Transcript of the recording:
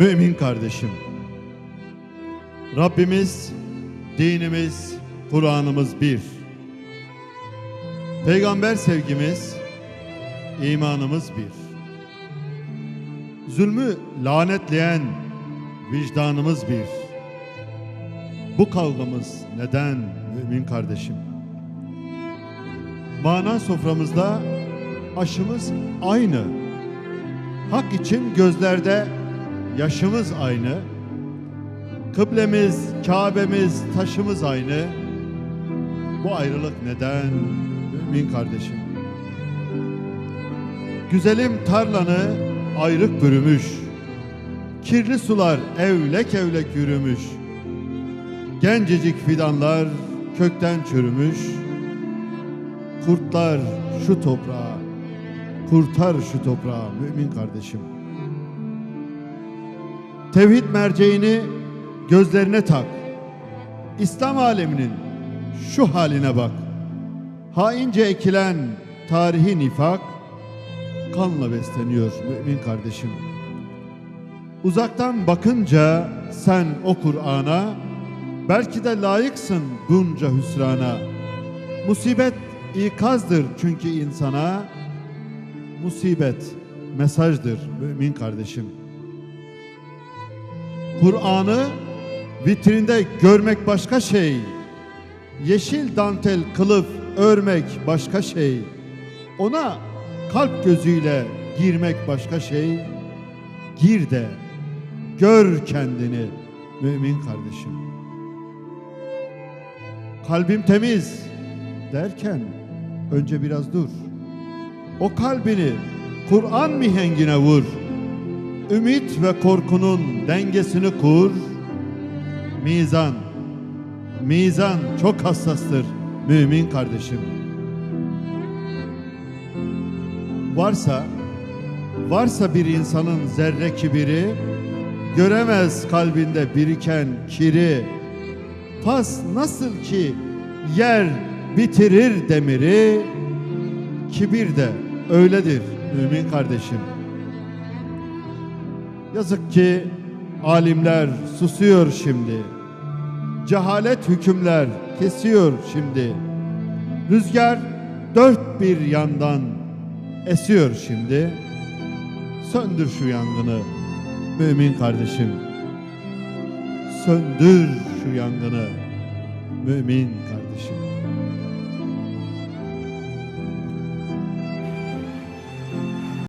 Mümin kardeşim. Rabbimiz, dinimiz, Kur'an'ımız bir. Peygamber sevgimiz, imanımız bir. Zulmü lanetleyen vicdanımız bir. Bu kavgamız neden mümin kardeşim? Mana soframızda aşımız aynı. Hak için gözlerde yaşımız aynı. Kıblemiz, Kabe'miz, taşımız aynı. Bu ayrılık neden mümin kardeşim? Güzelim tarlanı ayrık bürümüş. Kirli sular evlek evlek yürümüş. Gencecik fidanlar kökten çürümüş. Kurtlar şu toprağı, kurtar şu toprağı mümin kardeşim. Tevhid merceğini gözlerine tak. İslam aleminin şu haline bak. Haince ekilen tarihi nifak kanla besleniyor mümin kardeşim. Uzaktan bakınca sen o Kur'an'a belki de layıksın bunca hüsrana. Musibet ikazdır çünkü insana musibet mesajdır mümin kardeşim. Kur'an'ı vitrinde görmek başka şey. Yeşil dantel kılıf örmek başka şey. Ona kalp gözüyle girmek başka şey. Gir de gör kendini mümin kardeşim. Kalbim temiz derken önce biraz dur. O kalbini Kur'an mihengine vur. Ümit ve korkunun dengesini kur. Mizan, mizan çok hassastır mümin kardeşim. Varsa, varsa bir insanın zerre kibiri, göremez kalbinde biriken kiri. Pas nasıl ki yer bitirir demiri, kibir de öyledir mümin kardeşim. Yazık ki alimler susuyor şimdi. Cehalet hükümler kesiyor şimdi. Rüzgar dört bir yandan esiyor şimdi. Söndür şu yangını mümin kardeşim. Söndür şu yangını mümin kardeşim.